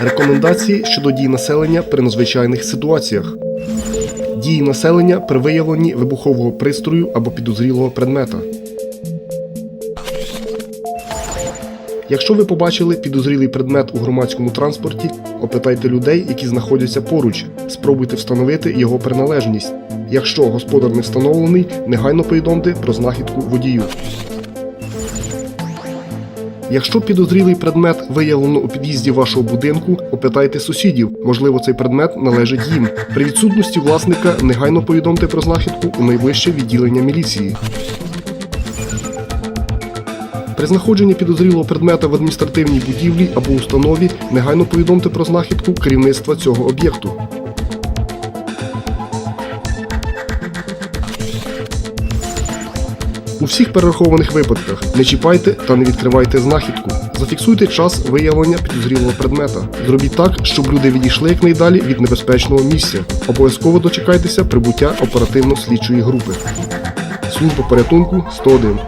Рекомендації щодо дій населення при надзвичайних ситуаціях. Дії населення при виявленні вибухового пристрою або підозрілого предмета. Якщо ви побачили підозрілий предмет у громадському транспорті, опитайте людей, які знаходяться поруч. Спробуйте встановити його приналежність. Якщо господар не встановлений, негайно повідомте про знахідку водію. Якщо підозрілий предмет виявлено у під'їзді вашого будинку, опитайте сусідів. Можливо, цей предмет належить їм. При відсутності власника негайно повідомте про знахідку у найближче відділення міліції. При знаходженні підозрілого предмета в адміністративній будівлі або установі негайно повідомте про знахідку керівництва цього об'єкту. У всіх перерахованих випадках не чіпайте та не відкривайте знахідку. Зафіксуйте час виявлення підозрілого предмета. Зробіть так, щоб люди відійшли якнайдалі від небезпечного місця. Обов'язково дочекайтеся прибуття оперативно-слідчої групи. Служба порятунку 101.